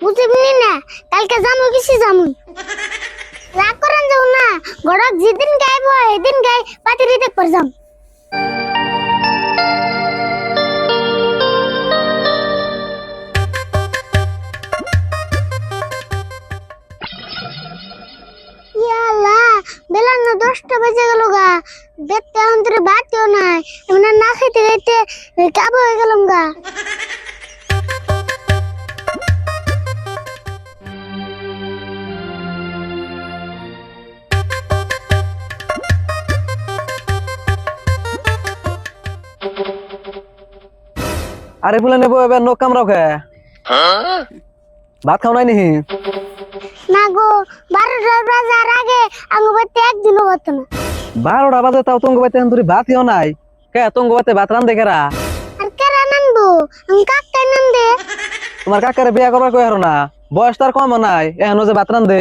বুঝবি না? কালকে যাব কিছু যাব রাগ করেন যাও না। গড়ক যেদিন গাইব, এদিন গাই পাতিরি দেখ করে যাম। বেলা দশটা বেজে গেল গা। দেখতে অন্তরে বাতিও নাই। এমন না খাইতে খাইতে, কাবু হয়ে গেলাম গা। আরে ফুলে নেব এবার নোক কামড়াও খে। ভাত খাও নাই নিহি? না গো বারোটা বাজার আগে আঙ্গু বাড়িতে একদিনও হতো না। বারোটা বাজে তাও তঙ্গ বাইতে তুই ভাত খাও নাই। কে তঙ্গ বাইতে ভাত রান দেখেরা আর কেরা নানবো? আমি নান দে তোমার কাকারে বিয়া করবার কই হারো না? বয়স তার কম নাই এখনও যে ভাত রান দে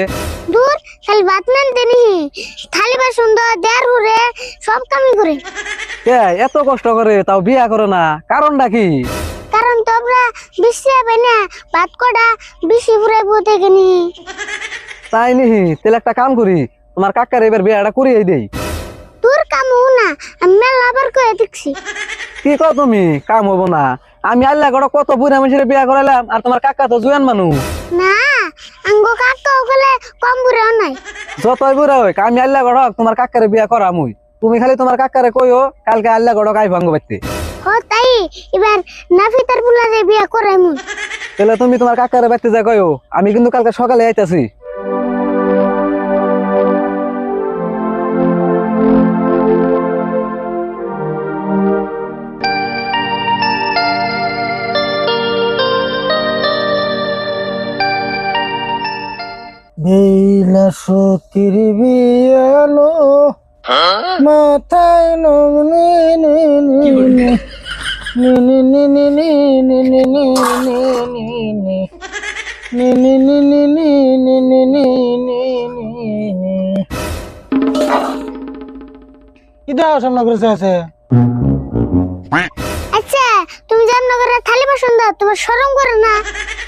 দূর খালি ভাত নান দে নি থালি বাসন দো দেড় হুরে সব কামি করে। কে এত কষ্ট করে তাও বিয়া করে না কারণটা কি? তোমরা বেশি হবে না ভাত কটা বেশি ফুরাই বলতে গেনি তাই নিহি তাহলে একটা কাম করি তোমার কাকার এবার বিয়াটা করিয়ে দেই। তোর কাম হো না আমি আবার কয়ে দেখছি। কি কও তুমি কাম হব না। আমি আল্লাহ গড় কত বুড়া মানুষের বিয়া করাইলাম আর তোমার কাকা তো জুয়ান মানুষ। না আঙ্গো কাকা ওগুলো কম বুড়েও নাই। যতই বুড়া হোক আমি আল্লাহ গড় তোমার কাকারে বিয়া করা মুই তুমি খালি তোমার কাকারে কইও কালকে আল্লাহ গড় আই ভাঙ্গ বাইতে ও তাই এবার নাফিতার বুলারে বিয়া করাই মুই তাহলে তুমি তোমার কাকারে বাইতে যা কইও আমি কিন্তু কালকে সকালে আইতাছি। বেলা সতীর বিয়ালো মাথায় ইদা সামনগর আছে আচ্ছা তুমি জামনগরের খালি বাসন তোমার শরম করে না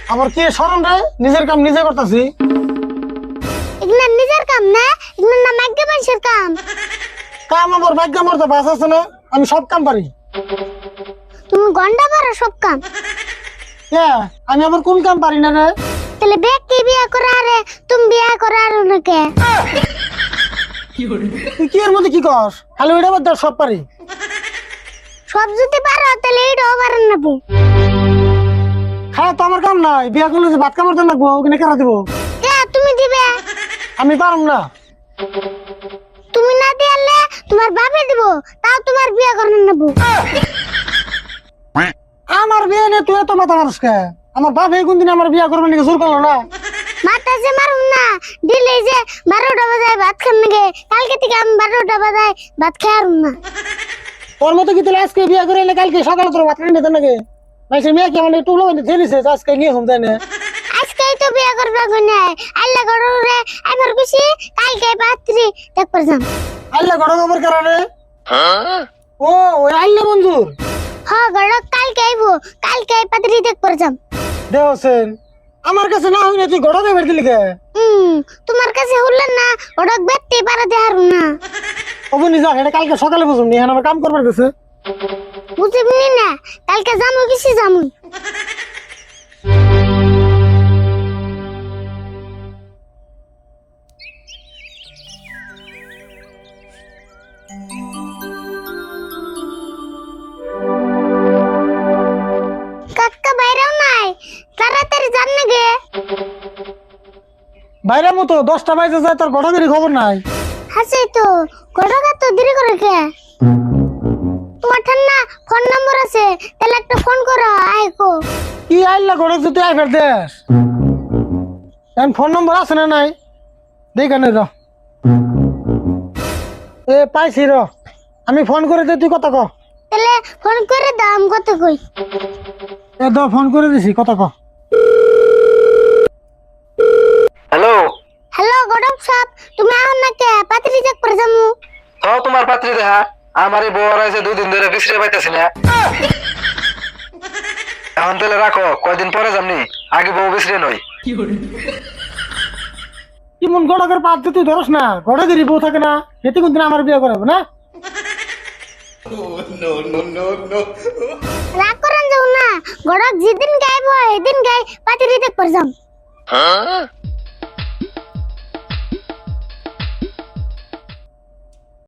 আমার কি শরম রে নিজের কাম নিজে করতেছি এগুলো নিজের কাম না? এগুলো না মাগ্য মানুষের কাম। কাম আমার ভাগ্য আমার তো বাস আছে না আমি সব কাম পারি। তুমি গন্ডা পারো সব কাম? হ্যাঁ আমি আবার কোন কাম পারি না রে? তাহলে ব্যক্তি বিয়া করে আরে তুমি বিয়া করে আর নাকি তুই কি এর মধ্যে কি কর খালি ওইটা বাদ দাও, সব পারি। সব যদি পারো তাহলে এটাও পারেন না বউ। হ্যাঁ তো আমার কাম নাই। বিয়া করলে যে ভাত কামড় দেন লাগবো ওখানে কেন দেবো? তুমি দিবে? আমি পারম না। তুমি না দিয়ালে তোমার বাপে দিব তাও তোমার বিয়া করেন না বউ আমার বিয়ে নিয়ে তুই এত মাথা মারস কে? আমার বাপ এই কোন দিন আমার বিয়া করবে নাকি জোর করল না? মাথা যে মারুম না দিলে যে বারোটা বাজায় ভাত খান নাকি কালকে থেকে আমি বারোটা বাজায় ভাত খাই আরুম না। তোর মতো কি তাহলে আজকে বিয়া করে এলে কালকে সকালে তোর ভাত দেন নাকি? মাইসের মেয়ে কি একটু উলো ধরেছে আজকে নিয়ে ঘুম দেয় না। তো বিয়া করবে গুনে আল্লাহ গড়রে এবার খুশি কালকে পাত্রী দেখ পারজাম আল্লাহ ঘটক খবর কারণে। ও ওই আল্লাহ মঞ্জুর হ গড়ক কালকে আইবো কালকে পাত্রী দেখ পারজাম দেহ হোসেন আমার কাছে না হইলে তুই ঘটকে বের দিলি কে? হুম তোমার কাছে হলেন না ওডক বেতে পারা দেহারু না। অবনি যা এটা কালকে সকালে বুঝুন নি আমার কাম করবার গেছে। বুঝবি না কালকে যামু কিছু যামু? বাইরের মতো দশটা বাজে যায় তোর ঘটকেরই খবর নাই। হাসি তো গড়কা তো দেরি করে কে? তোমার ঠান্না ফোন নম্বর আছে তাহলে একটা ফোন করো আইকো কি। আইলা ঘটক তুই আই ফের দেশ। এখন ফোন নম্বর আছে না নাই? দেখ নে র। এ পাইছি র। আমি ফোন করে দে তুই কথা ক। তাহলে ফোন করে দাম কত কই। এ দ ফোন করে দিছি কথা ক হ্যালো হ্যালো গডক সাহেব তুমি আও না কে পাত্রী চেক করে যামু তো তোমার পাত্রী দেখা আমার এই বউ আছে দুই দিন ধরে বিশ্রে পাইতেছি না। এখন তাহলে রাখো কয়দিন পরে যামনি? আগে বউ বিশ্রে নই। ইমন গড়কের পাত তুই ধরস না গড়কেরই বউ থাকে না হেতে কোনদিন আমার বিয়ে করাবো না? রাগ করেন যাও না গড়ক যেদিন গাইব গাই করে যাম